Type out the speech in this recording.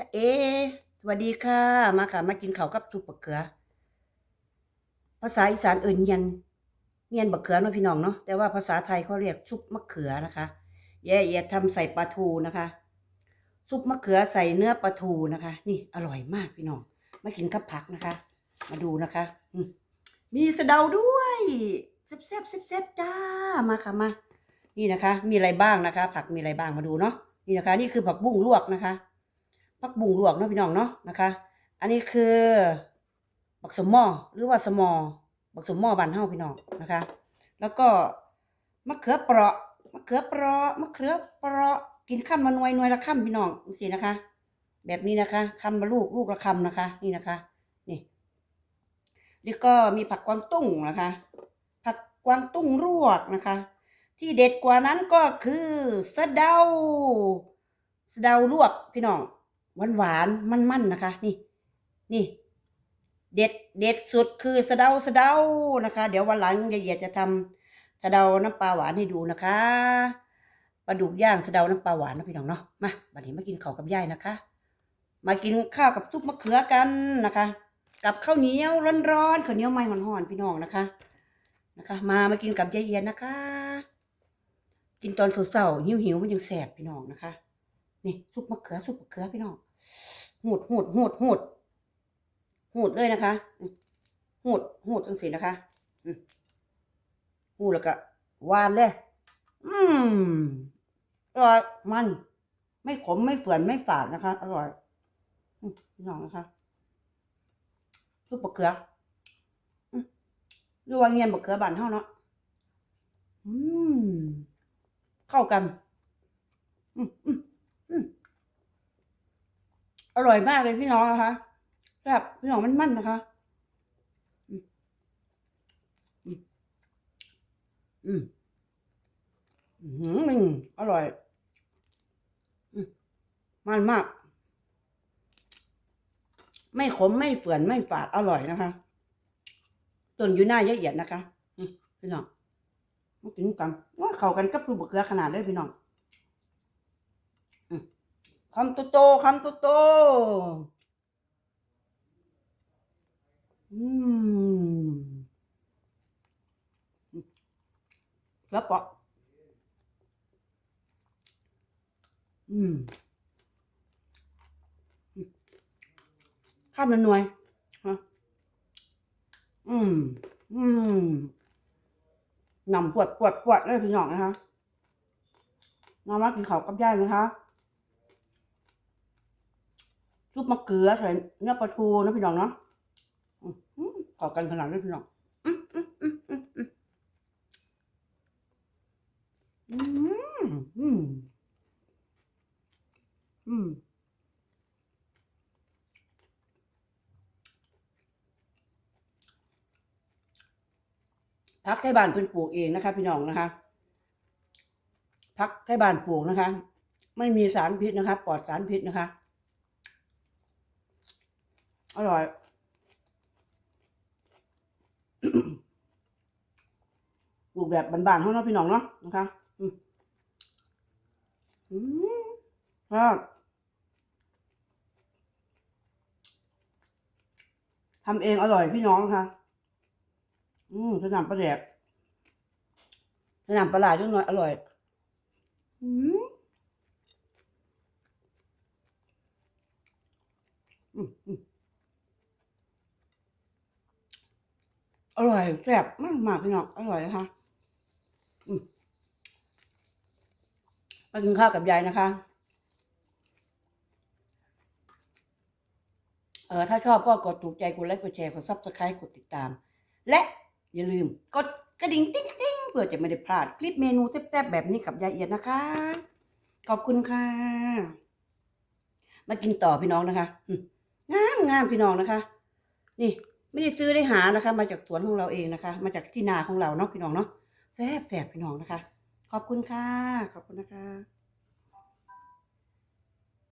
จะเอ สวัสดีค่ะ มาค่ะ มากินข้าวกับซุปบักเขือ ภาษาอีสานเอิ่นเนียนเนียนบักเขือเนาะพี่น้องเนาะ แต่ว่าภาษาไทยเขาเรียกซุปมะเขือนะคะแย่แย่ทำใส่ปลาทูนะคะ ซุปมะเขือใส่เนื้อปลาทูนะคะ นี่อร่อยมากพี่น้อง มากินกับผักนะคะ มาดูนะคะ มีสะเดาด้วยแซ่บแซ่บแซ่บแซ่บจ้า มาค่ะมา นี่นะคะ มีอะไรบ้างนะคะ ผักมีอะไรบ้างมาดูเนาะ นี่นะคะ นี่คือผักบุ้งลวกนะคะ ผักบุ้งลวกเนาะพี่น้องเนาะนะคะ อันนี้คือบักสมหมอหรือว่าสมอบักสมหมอบานเฮาพี่น้องนะคะ แล้วก็มะเขือเปราะมะเขือเปราะมะเขือเปราะกินข้ามมาหน่วยหน่วยละข้ามพี่น้องสินะคะ แบบนี้นะคะคำมาลูกลูกละคำนะคะ นี่นะคะนี่แล้วก็มีผักกวางตุ้งนะคะ ผักกวางตุ้งลวกนะคะ ที่เด็ดกว่านั้นก็คือสะเดาสะเดาลวกพี่น้อง หวานหวานมันมันนะคะ นี่ นี่ เด็ดเด็ดสุดคือสะเดาสะเดานะคะ เดี๋ยววันหลังยายเอียดจะทำสะเดาน้ำปลาหวานให้ดูนะคะปลาดุกย่างสะเดาน้ำปลาหวานนะพี่น้องเนาะมาบัดนี้มากินข้าวกับยายนะคะ มากินข้าวกับซุปมะเขือกันนะคะ กับข้าวเหนียวร้อนๆข้าวเหนียวไม่หอนๆพี่น้องนะคะนะคะ มามากินกับยายเอียดนะคะ กินตอนเสาๆหิวๆมันยังแสบพี่น้องนะคะ นี่ซุปมะเขือซุปมะเขือพี่น้องหูดหูดหูดหูดหูดเลยนะคะหูดหูดจังสีนะคะอืมหูดแล้วก็หวานเลย อืมอร่อยมัน ไม่ขมไม่เฝื่อนไม่ฝาดนะคะ อร่อยพี่น้องนะคะซุปมะเขืออืมดูว่าเงียนมะเขือบานเท่าเนาะอืมเข้ากัน อืมอืมอืมอ ร่อยมากเลยพี่น้องนะคะแบบพี่น้องมันมันๆนะคะอืมอืมอืมอร่อย มันมาก ไม่ขมไม่เปื่อนไม่ฝาดอร่อยนะคะต้นอยู่หน้าละเอียดนะคะพี่น้องมากินกันว่าเข้ากันกับรูบะเขือขนาดเลยพี่น้อง คำโตโตคำโตโต อืม แล้วปะอืมอืมข้ามละหน่วยฮะอืม อืมนำปวดปวดปวดเลยพี่น้องนะคะน้องมากินข้าวกับยายนะคะ ซุปมะเขือใส่เนื้อปลาทูนะพี่น้องเนาะอืมอืมขอกันขนาดนี้พี่น้องอืมอืมอืมพักให้บ้านเพิ่นปลูกเองนะคะ พี่น้องนะคะพักให้บ้านปลูกนะคะ ไม่มีสารพิษนะคะ ปลอดสารพิษนะคะ อร่อยปลูกแบบบานๆเขาเนาะพี่น้องเนาะนะคะอืมอืมครับทำเองอร่อยพี่น้องนะคะอืมสนามปลาแดกสนามปลาหลาดจังหน่อยอร่อย อืมอืม อร่อยแซ่บมากมากพี่น้องอร่อยนะคะมากินข้าวกับยายนะคะ เออถ้าชอบก็กดถูกใจกดไลค์กดแชร์กดซับสไครต์กดติดตาม และอย่าลืมกดกระดิ่งติ๊งติ๊งเพื่อจะไม่ได้พลาดคลิปเมนูแซ่บๆแบบนี้กับยายเอียดนะคะ ขอบคุณค่ะ มากินต่อพี่น้องนะคะงามงามพี่น้องนะคะ นี่ ไม่ได้ซื้อได้หานะคะ มาจากสวนของเราเองนะคะ มาจากที่นาของเราเนาะพี่น้องเนาะแซ่บแซ่บพี่น้องนะคะ ขอบคุณค่ะ ขอบคุณนะคะ